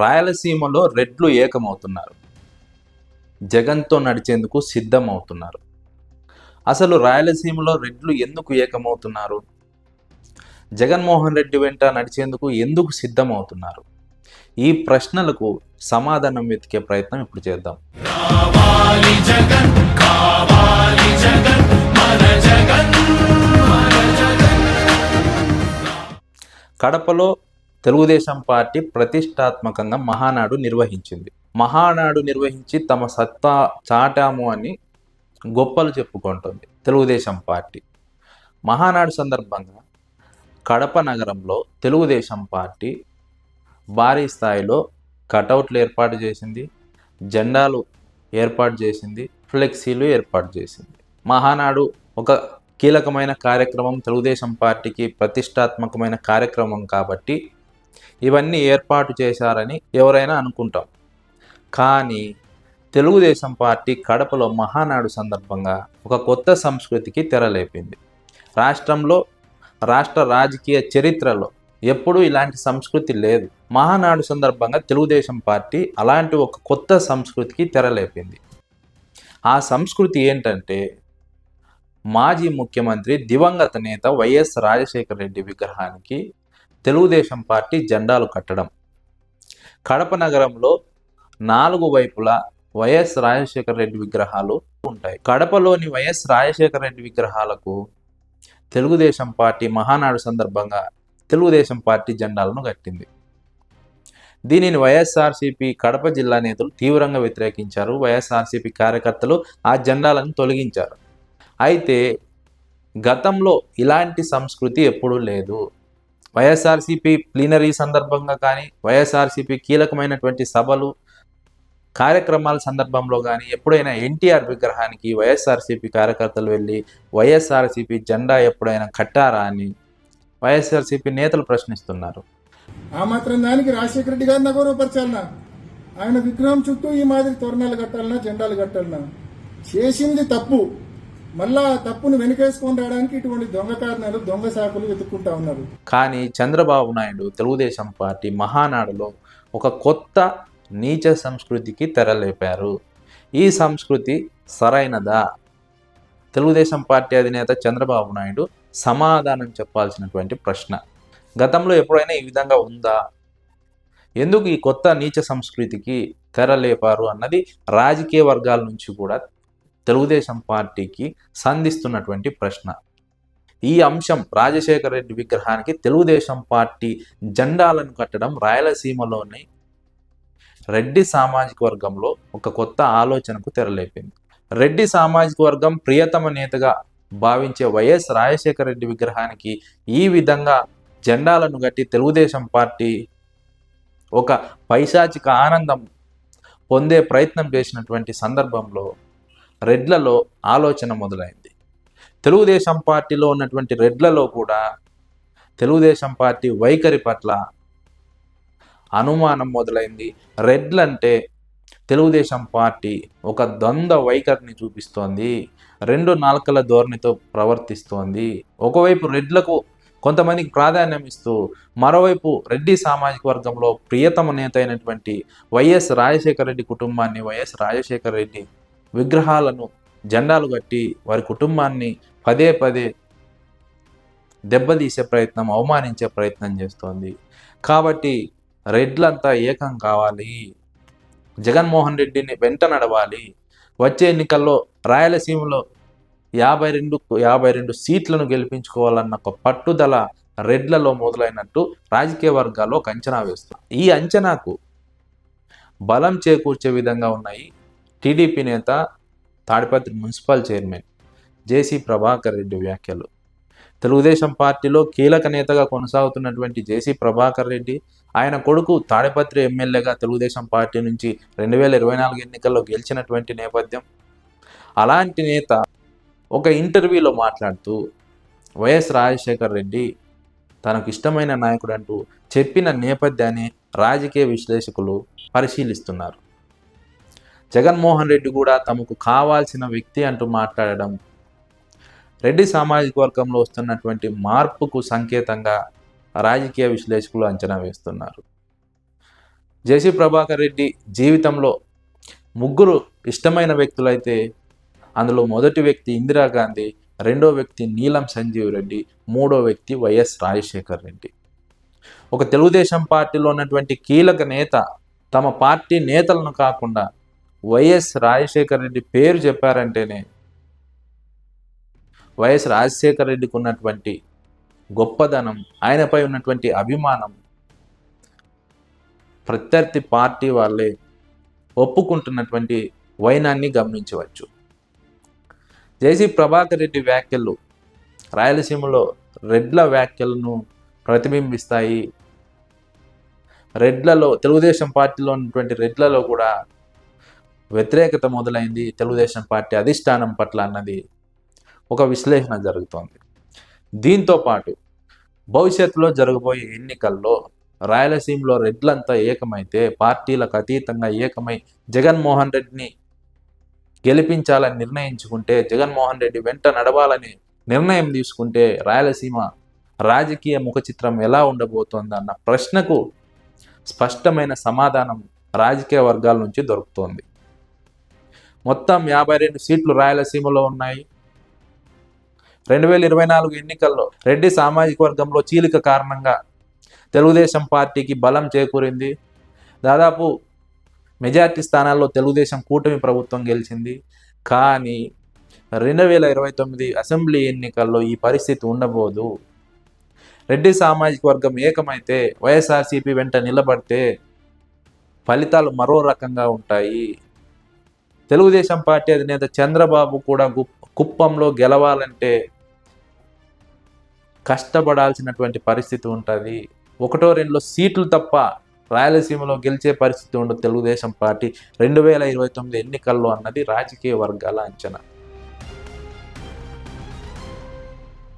రాయలసీమలో రెడ్లు ఏకమవుతున్నారు. జగన్తో నడిచేందుకు సిద్ధమవుతున్నారు. అసలు రాయలసీమలో రెడ్లు ఎందుకు ఏకమవుతున్నారు? జగన్మోహన్ రెడ్డి వెంట నడిచేందుకు ఎందుకు సిద్ధమవుతున్నారు? ఈ ప్రశ్నలకు సమాధానం వెతికే ప్రయత్నం ఇప్పుడు చేద్దాం. కడపలో తెలుగుదేశం పార్టీ ప్రతిష్టాత్మకంగా మహానాడు నిర్వహించింది. మహానాడు నిర్వహించి తమ సత్తా చాటాము అని గొప్పలు చెప్పుకుంటుంది తెలుగుదేశం పార్టీ. మహానాడు సందర్భంగా కడప నగరంలో తెలుగుదేశం పార్టీ భారీ స్థాయిలో కటౌట్లు ఏర్పాటు చేసింది జెండాలు ఏర్పాటు చేసింది ఫ్లెక్సీలు ఏర్పాటు చేసింది. మహానాడు ఒక కీలకమైన కార్యక్రమం తెలుగుదేశం పార్టీకి ప్రతిష్టాత్మకమైన కార్యక్రమం కాబట్టి ఇవన్నీ ఏర్పాటు చేశారని ఎవరైనా అనుకుంటాం. కానీ తెలుగుదేశం పార్టీ కడపలో మహానాడు సందర్భంగా ఒక కొత్త సంస్కృతికి తెరలేపింది రాష్ట్రంలో రాష్ట్ర రాజకీయ చరిత్రలో ఎప్పుడూ ఇలాంటి సంస్కృతి లేదు. మహానాడు సందర్భంగా తెలుగుదేశం పార్టీ అలాంటి ఒక కొత్త సంస్కృతికి తెరలేపింది ఆ సంస్కృతి ఏంటంటే మాజీ ముఖ్యమంత్రి దివంగత నేత వైఎస్ రాజశేఖర రెడ్డి విగ్రహానికి తెలుగుదేశం పార్టీ జెండాలు కట్టడం. కడప నగరంలో నాలుగు వైపులా వైఎస్ రాజశేఖర రెడ్డి విగ్రహాలు ఉంటాయి. కడపలోని వైఎస్ రాజశేఖర రెడ్డి విగ్రహాలకు తెలుగుదేశం పార్టీ మహానాడు సందర్భంగా తెలుగుదేశం పార్టీ జెండాలను కట్టింది. దీనిని వైఎస్ఆర్సీపీ కడప జిల్లా నేతలు తీవ్రంగా వ్యతిరేకించారు. వైఎస్ఆర్సీపీ కార్యకర్తలు ఆ జెండాలను తొలగించారు. అయితే గతంలో ఇలాంటి సంస్కృతి ఎప్పుడూ లేదు. వైఎస్ఆర్సీపీ ప్లీనరీ సందర్భంగా కానీ వైఎస్ఆర్సీపీ కీలకమైనటువంటి సభలు కార్యక్రమాల సందర్భంలో కానీ ఎప్పుడైనా ఎన్టీఆర్ విగ్రహానికి వైఎస్ఆర్సీపీ కార్యకర్తలు వెళ్ళి వైఎస్ఆర్సీపీ జెండా ఎప్పుడైనా కట్టారా అని వైఎస్ఆర్సీపీ నేతలు ప్రశ్నిస్తున్నారు. ఆ మాత్రం దానికి రాజశేఖర రెడ్డి గారిని గౌరవపరచాలనా? ఆయన విగ్రహం చుట్టూ ఈ మాదిరి తోరణాలు కట్టాలన్నా జెండాలు కట్టాలన్నా చేసింది తప్పు. మళ్ళా తప్పును వెనుకేసుకొని రావడానికి ఇటువంటి దొంగ కారణాలు దొంగ సాకులు వెతుక్కుంటా ఉన్నారు. కానీ చంద్రబాబు నాయుడు తెలుగుదేశం పార్టీ మహానాడులో ఒక కొత్త నీచ సంస్కృతికి తెరలేపారు. ఈ సంస్కృతి సరైనదా? తెలుగుదేశం పార్టీ అధినేత చంద్రబాబు నాయుడు సమాధానం చెప్పాల్సినటువంటి ప్రశ్న. గతంలో ఎప్పుడైనా ఈ విధంగా ఉందా? ఎందుకు ఈ కొత్త నీచ సంస్కృతికి తెరలేపారు అన్నది రాజకీయ వర్గాల నుంచి కూడా తెలుగుదేశం పార్టీకి సంధిస్తున్నటువంటి ప్రశ్న. ఈ అంశం రాజశేఖర రెడ్డి విగ్రహానికి తెలుగుదేశం పార్టీ జెండాలను కట్టడం రాయలసీమలోని రెడ్డి సామాజిక వర్గంలో ఒక కొత్త ఆలోచనకు తెరలేపింది. రెడ్డి సామాజిక వర్గం ప్రియతమ నేతగా భావించే వైఎస్ రాజశేఖర రెడ్డి విగ్రహానికి ఈ విధంగా జెండాలను కట్టి తెలుగుదేశం పార్టీ ఒక పైశాచిక ఆనందం పొందే ప్రయత్నం చేసినటువంటి సందర్భంలో రెడ్లలో ఆలోచన మొదలైంది. తెలుగుదేశం పార్టీలో ఉన్నటువంటి రెడ్లలో కూడా తెలుగుదేశం పార్టీ వైఖరి పట్ల అనుమానం మొదలైంది. రెడ్లంటే తెలుగుదేశం పార్టీ ఒక ద్వంద్వ వైఖరిని చూపిస్తోంది. రెండు నాలుకల ధోరణితో ప్రవర్తిస్తోంది. ఒకవైపు రెడ్లకు కొంతమందికి ప్రాధాన్యం ఇస్తూ మరోవైపు రెడ్డి సామాజిక వర్గంలో ప్రియతమ నేత అయినటువంటి వైఎస్ రాజశేఖర రెడ్డి కుటుంబాన్ని వైఎస్ రాజశేఖర రెడ్డి విగ్రహాలను జెండాలు కట్టి వారి కుటుంబాన్ని పదే పదే దెబ్బతీసే ప్రయత్నం అవమానించే ప్రయత్నం చేస్తోంది. కాబట్టి రెడ్లంతా ఏకం కావాలి. జగన్మోహన్ రెడ్డిని వెంట నడవాలి. వచ్చే ఎన్నికల్లో రాయలసీమలో యాభై రెండు యాభై రెండు సీట్లను గెలిపించుకోవాలన్న ఒక పట్టుదల రెడ్లలో మొదలైనట్టు రాజకీయ వర్గాల్లో ఒక అంచనా వేస్తారు ఈ అంచనాకు బలం చేకూర్చే విధంగా ఉన్నాయి. టీడీపీ నేత Tadipatri municipal chairman JC Prabhakar Reddy వ్యాఖ్యలు. తెలుగుదేశం పార్టీలో కీలక నేతగా కొనసాగుతున్నటువంటి జేసీ ప్రభాకర్ రెడ్డి ఆయన కొడుకు తాడిపత్రి ఎమ్మెల్యేగా తెలుగుదేశం పార్టీ నుంచి రెండు వేల ఇరవై నాలుగు ఎన్నికల్లో గెలిచినటువంటి నేపథ్యం. అలాంటి నేత ఒక ఇంటర్వ్యూలో మాట్లాడుతూ వైఎస్ రాజశేఖర్ రెడ్డి తనకు ఇష్టమైన నాయకుడు అంటూ చెప్పిన నేపథ్యాన్ని రాజకీయ విశ్లేషకులు పరిశీలిస్తున్నారు. జగన్మోహన్ రెడ్డి కూడా తమకు కావాల్సిన వ్యక్తి అంటూ మాట్లాడడం రెడ్డి సామాజిక వర్గంలో వస్తున్నటువంటి మార్పుకు సంకేతంగా రాజకీయ విశ్లేషకులు అంచనా వేస్తున్నారు. జేసీ ప్రభాకర్ రెడ్డి జీవితంలో ముగ్గురు ఇష్టమైన వ్యక్తులైతే అందులో మొదటి వ్యక్తి ఇందిరాగాంధీ రెండో వ్యక్తి నీలం సంజీవ్ రెడ్డి మూడో వ్యక్తి వైఎస్ రాజశేఖర్ రెడ్డి. ఒక తెలుగుదేశం పార్టీలో ఉన్నటువంటి కీలక నేత తమ పార్టీ నేతలను కాకుండా వైఎస్ రాజశేఖర్ రెడ్డి పేరు చెప్పారంటేనే వైఎస్ రాజశేఖర్ రెడ్డికి ఉన్నటువంటి గొప్పదనం ఆయనపై ఉన్నటువంటి అభిమానం ప్రత్యర్థి పార్టీ వాళ్ళే ఒప్పుకుంటున్నటువంటి వైనాన్ని గమనించవచ్చు. జేసీ ప్రభాకర్ రెడ్డి వ్యాఖ్యలు రాయలసీమలో రెడ్ల వ్యాఖ్యలను ప్రతిబింబిస్తాయి. రెడ్లలో తెలుగుదేశం పార్టీలో ఉన్నటువంటి రెడ్లలో కూడా వ్యతిరేకత మొదలైంది తెలుగుదేశం పార్టీ అధిష్టానం పట్ల అన్నది ఒక విశ్లేషణ జరుగుతోంది. దీంతో పాటు భవిష్యత్తులో జరగబోయే ఎన్నికల్లో రాయలసీమలో రెడ్లంతా ఏకమైతే పార్టీలకు అతీతంగా ఏకమై జగన్మోహన్ రెడ్డిని గెలిపించాలని నిర్ణయించుకుంటే జగన్మోహన్ రెడ్డి వెంట నడవాలని నిర్ణయం తీసుకుంటే రాయలసీమ రాజకీయ ముఖ చిత్రం ఎలా ఉండబోతోంది అన్న ప్రశ్నకు స్పష్టమైన సమాధానం రాజకీయ వర్గాల నుంచి దొరుకుతోంది. మొత్తం యాభై రెండు సీట్లు రాయలసీమలో ఉన్నాయి. రెండు వేల ఇరవై నాలుగు ఎన్నికల్లో రెడ్డి సామాజిక వర్గంలో చీలిక కారణంగా తెలుగుదేశం పార్టీకి బలం చేకూరింది. దాదాపు మెజార్టీ స్థానాల్లో తెలుగుదేశం కూటమి ప్రభుత్వం గెలిచింది. కానీ రెండు వేల ఇరవై తొమ్మిది అసెంబ్లీ ఎన్నికల్లో ఈ పరిస్థితి ఉండబోదు. రెడ్డి సామాజిక వర్గం ఏకమైతే వైఎస్ఆర్సీపీ వెంట నిలబడితే ఫలితాలు మరో రకంగా ఉంటాయి. తెలుగుదేశం పార్టీ అధినేత చంద్రబాబు కూడా కుప్పంలో గెలవాలంటే కష్టపడాల్సినటువంటి పరిస్థితి ఉంటుంది. ఒకటో రెండులో సీట్లు తప్ప రాయలసీమలో గెలిచే పరిస్థితి ఉండదు తెలుగుదేశం పార్టీ. రెండు వేల ఇరవై తొమ్మిది ఎన్నికల్లో అన్నది రాజకీయ వర్గాల అంచనా.